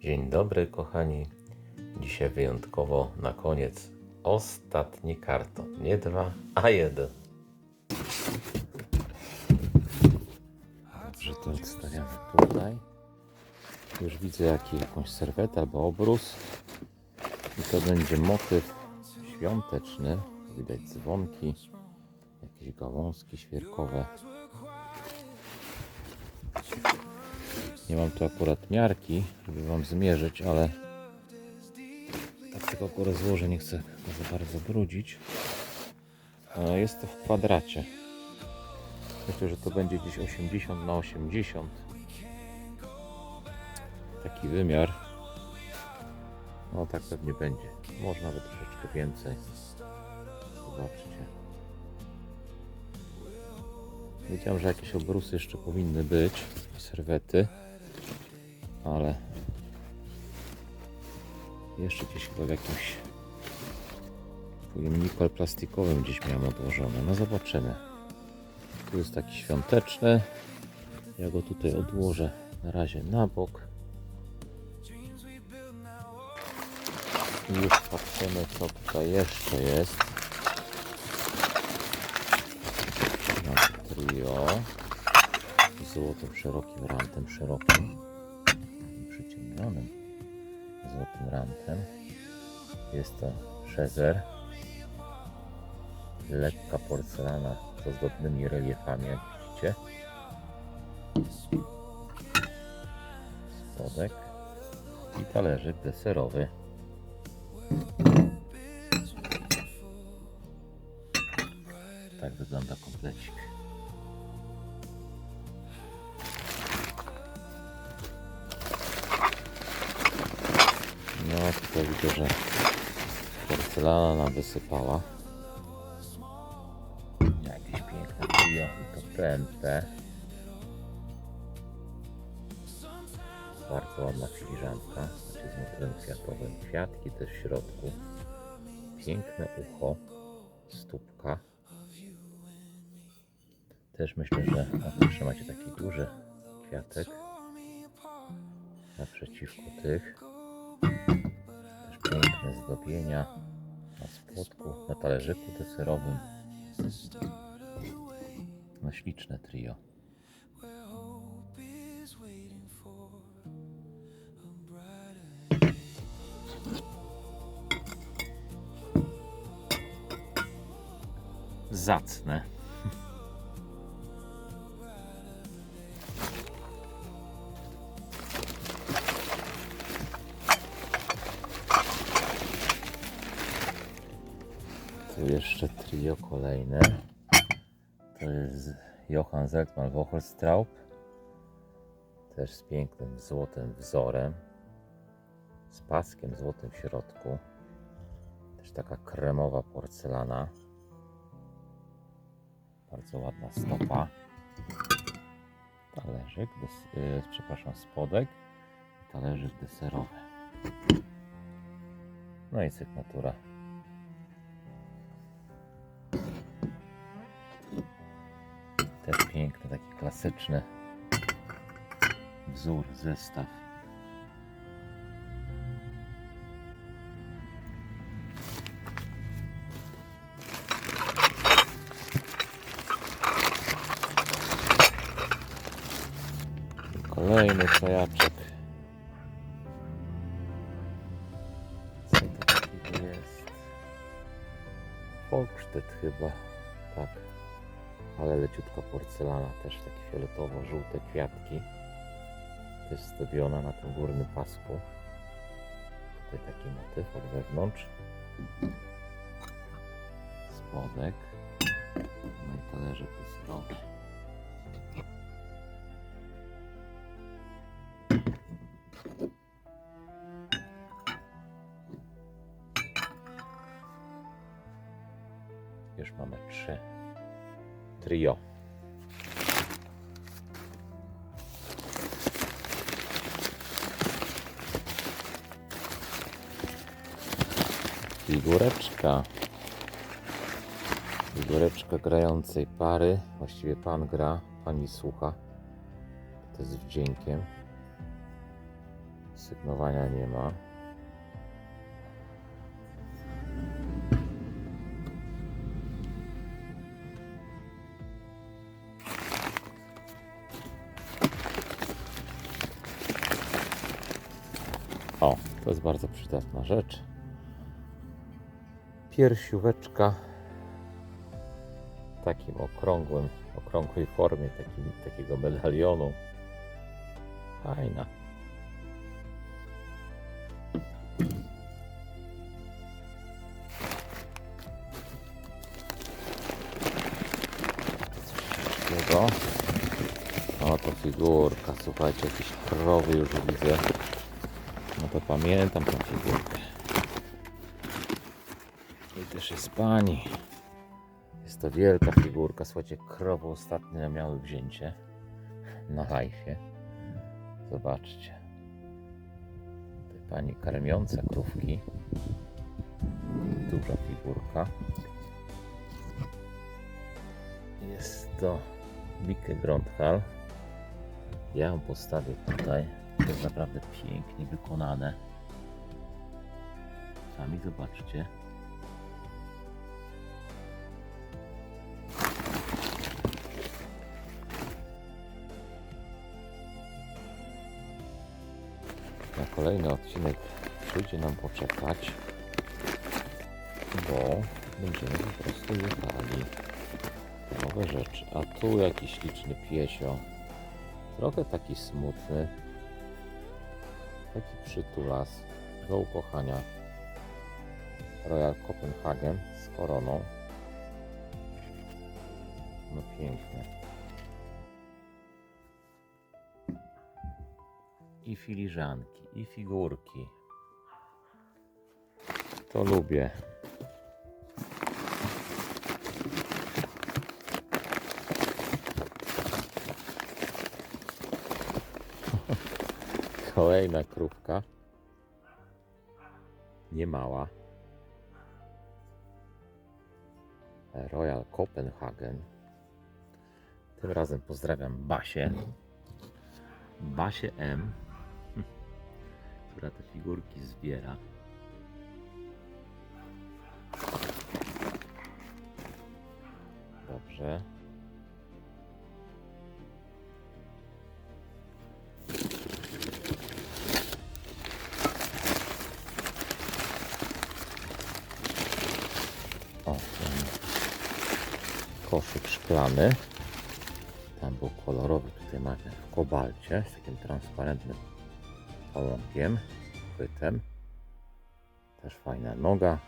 Dzień dobry, kochani. Dzisiaj wyjątkowo na koniec ostatni karton. Nie dwa, a jeden. Dobrze, to odstawiamy tutaj. Już widzę jaki, jakąś serwetę albo obrus. I to będzie motyw świąteczny. Widać dzwonki, jakieś gałązki świerkowe. Nie mam tu akurat miarki, żeby Wam zmierzyć, ale tak tylko go rozłożę, nie chcę go za bardzo brudzić. E, Jest to w kwadracie. Myślę, że to będzie gdzieś 80 na 80. Taki wymiar. No tak pewnie będzie. Może nawet troszeczkę więcej. Zobaczcie. Wiedziałem, że jakieś obrusy jeszcze powinny być. Serwety. Ale jeszcze gdzieś chyba w jakimś pojemniku plastikowym gdzieś miałem odłożone. No zobaczymy. Tu jest taki świąteczny. Ja go tutaj odłożę na razie na bok. I już patrzymy co tutaj jeszcze jest. Mamy trio z złotym szerokim rantem szerokim rantem. Jest to szezer. Lekka porcelana z ozdobnymi reliefami, jak widzicie. Spodek i talerzyk deserowy. Tak wygląda komplecik. No tutaj widzę, że porcelana nam wysypała. Jakieś piękne trio i to PMP. Bardzo ładna filiżanka, znaczy z motywem kwiatowym. Kwiatki też w środku. Piękne ucho, stópka. Też myślę, że tym macie taki duży kwiatek naprzeciwko tych. Zdobienia na spodku, na talerzyku deserowym. No śliczne trio. Zacne. Tu jeszcze trio kolejne. To jest Johann Zeltmann Wochelstraub. Też z pięknym złotym wzorem. Z paskiem złotym w środku. Też taka kremowa porcelana. Bardzo ładna stopa. Talerzyk, des, yy, przepraszam, spodek. Talerzyk deserowy. No i sygnatura klasyczny wzór, zestaw. Kolejny czajaczek. Co to takiego jest? Folksztyt chyba. Tak ale leciutka porcelana, też takie fioletowo-żółte kwiatki. Też zdobiona na tym górnym pasku. Tutaj taki motyw od wewnątrz. Spodek. No i talerze deserowe. Już mamy trzy trio. Figureczka. Figureczka grającej pary. Właściwie pan gra, pani słucha. To jest wdziękiem. Sygnowania nie ma. To jest bardzo przydatna rzecz. Piersióweczka w takim okrągłym, okrągłej formie, takim, takiego medalionu. Fajna. O, to figurka, słuchajcie, jakieś krowy już widzę. To pamiętam tą figurkę. I też jest pani. Jest to wielka figurka. Słuchajcie, krowy ostatnio miały wzięcie na live'ie. Zobaczcie. Tutaj pani karmiąca krówki. Duża figurka. Jest to Bike Grondhal. Ja ją postawię tutaj. To jest naprawdę pięknie wykonane. Sami zobaczcie. Na kolejny odcinek przyjdzie nam poczekać, bo będziemy po prostu jechali nowe rzeczy. A tu jakiś liczny piesio. Trochę taki smutny. Taki przytulas do ukochania. Royal Copenhagen z koroną. No piękne. I filiżanki, i figurki. To lubię. Kolejna krówka. Nie mała. Royal Copenhagen. Tym razem pozdrawiam Basię. Basię M, która te figurki zbiera. Dobrze. Koszyk szklany. Tam był kolorowy, tutaj mamy w kobalcie z takim transparentnym ołąkiem, chwytem. Też fajna noga.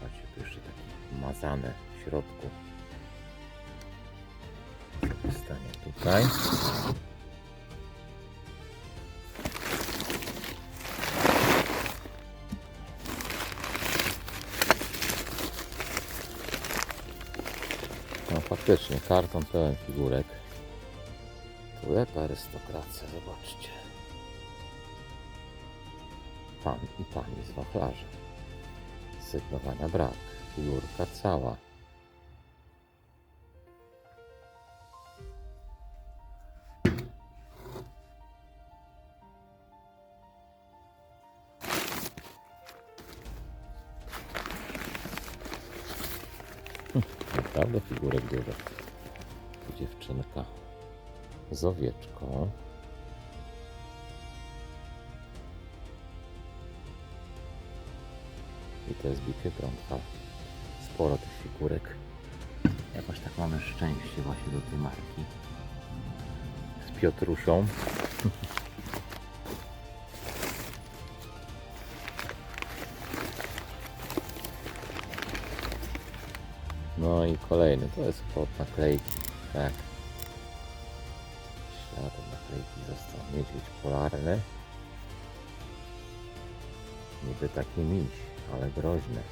Patrzcie, tu jeszcze taki mazany w środku. Stanie tutaj. Faktycznie, karton pełen figurek. Jaka arystokracja, zobaczcie. Pan i pani z wachlarza. Sygnowania brak. Figurka cała. Naprawdę figurek dużo. Dziewczynka z owieczką. I to jest bity trąbka. Sporo tych figurek. Jakoś tak mamy szczęście właśnie do tej marki. Z Piotruszą. No i kolejny, to jest pod naklejki, tak. Śladem naklejki został niedźwiedź polarny. Niby taki miś, ale groźny.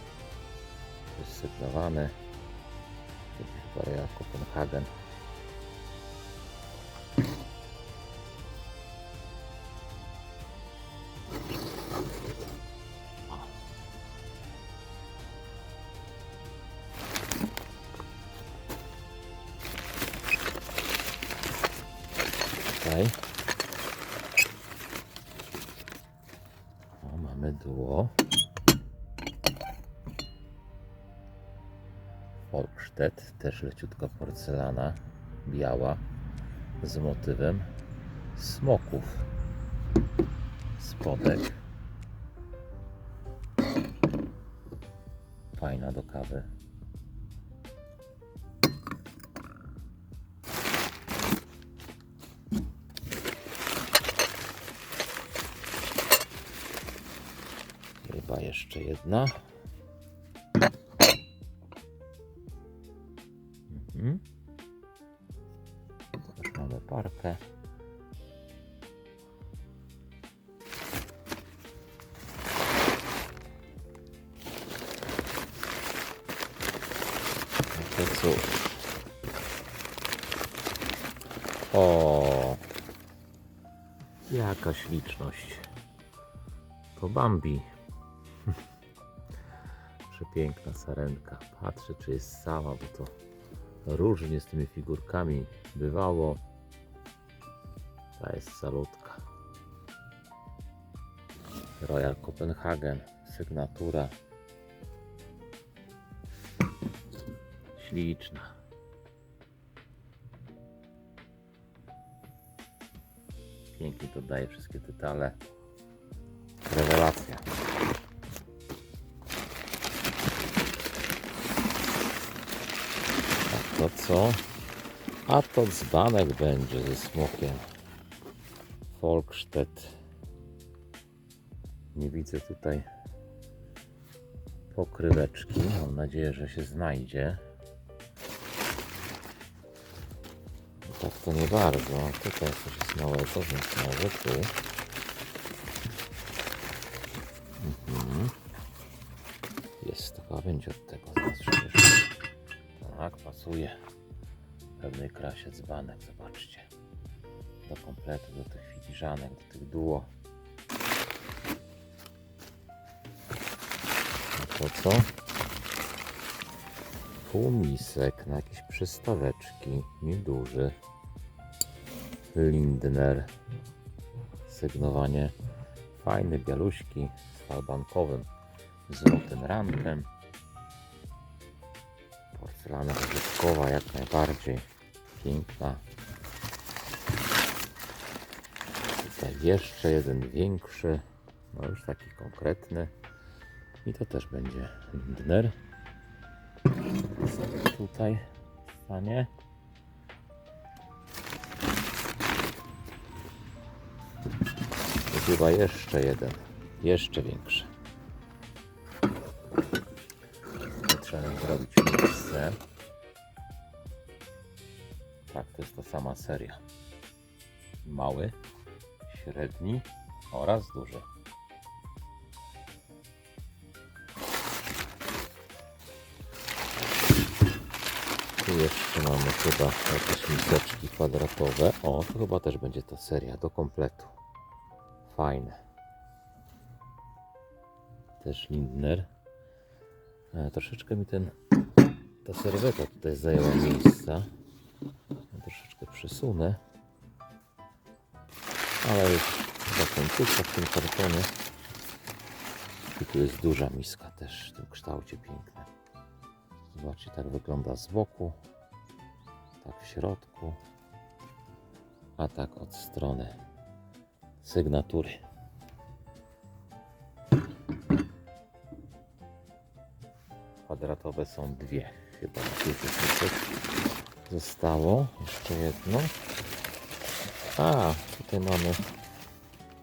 Jest sygnowany. Chyba Kopenhagen. Folkstedt, też leciutka porcelana, biała, z motywem smoków. Spodek. Fajna do kawy. Chyba jeszcze jedna. Parkę. No. O, jaka śliczność. To Bambi. Przepiękna sarenka. Patrzę, czy jest cała, bo to różnie z tymi figurkami bywało. Ta jest salutka. Royal Copenhagen, sygnatura. Śliczna. Pięknie to daje wszystkie detale. Rewelacja. A to co? A to dzbanek będzie ze smokiem. Folkstedt. Nie widzę tutaj pokryweczki. Mam nadzieję, że się znajdzie. Tak to nie bardzo. Tutaj coś jest małego, więc może tu. Mhm. Jest będzie od tego. Tak, pasuje. W pewnej krasie dzbanek, zobaczcie. Do kompletu, do tych filiżanek, do tych duo. A to co? Półmisek na jakieś przystaweczki. Nieduży. Lindner. Sygnowanie. Fajny, bialuśki z falbankowym złotym rankiem. Porcelana użytkowa jak najbardziej piękna. Tutaj jeszcze jeden większy, no już taki konkretny. I to też będzie Lindner. Tutaj stanie. To chyba jeszcze jeden, jeszcze większy. Trzeba zrobić miejsce. Tak, to jest ta sama seria. Mały, średni oraz duży. Tu jeszcze mamy chyba jakieś miseczki kwadratowe. O, to chyba też będzie ta seria do kompletu. Fajne. Też Lindner. E, troszeczkę mi ten ta serweta tutaj zajęła miejsca. Ja troszeczkę przesunę. Ale już za końcówka w tym kartonie. I tu jest duża miska też w tym kształcie pięknym. Zobaczcie, tak wygląda z boku, tak w środku, a tak od strony sygnatury. Kwadratowe są dwie, chyba sztuczek zostało. Jeszcze jedno. A, tutaj mamy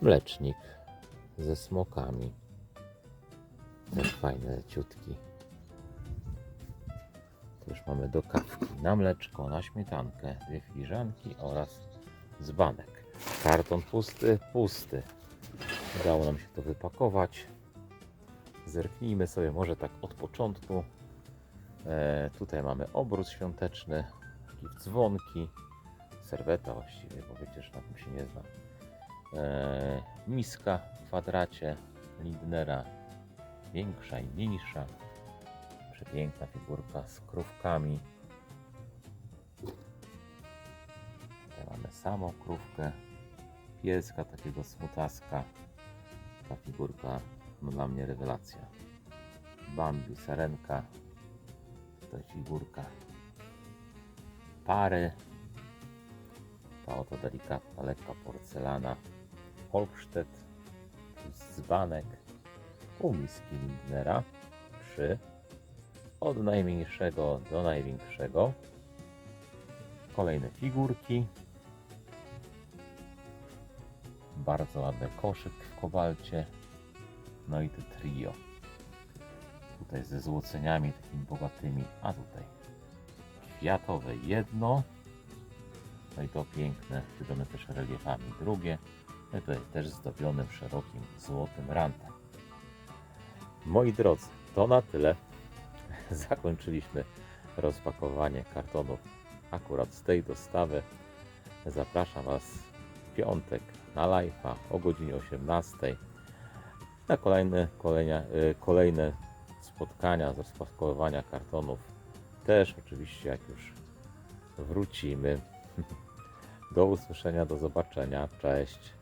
mlecznik ze smokami. Też fajny, leciutki. Tu już mamy do kawki. Na mleczko, na śmietankę, dwie filiżanki oraz dzbanek. Karton pusty, pusty. Udało nam się to wypakować. Zerknijmy sobie może tak od początku. E, tutaj mamy obrus świąteczny, dzwonki, serweta właściwie, bo przecież na tym się nie znam. E, miska w kwadracie Lindnera, większa i mniejsza. Przepiękna figurka z krówkami. Tutaj mamy samą krówkę, pieska takiego smutaska. Ta figurka no dla mnie rewelacja. Bambi, sarenka, tutaj figurka pary. Ta oto delikatna, lekka porcelana. Holstedt, dzbanek, u miski Lindnera. Trzy. Od najmniejszego do największego. Kolejne figurki. Bardzo ładny koszyk w kobalcie. No i te trio. Tutaj ze złoceniami takimi bogatymi, a tutaj kwiatowe jedno. No i to piękne, zdobione też reliefami drugie. No tutaj też zdobionym szerokim złotym rantem. Moi drodzy, to na tyle. Zakończyliśmy rozpakowanie kartonów akurat z tej dostawy. Zapraszam Was w piątek na live'a o godzinie 18 na kolejne, kolejne, y, kolejne spotkania z rozpakowywania kartonów. Też oczywiście jak już wrócimy. Do usłyszenia, do zobaczenia. Cześć.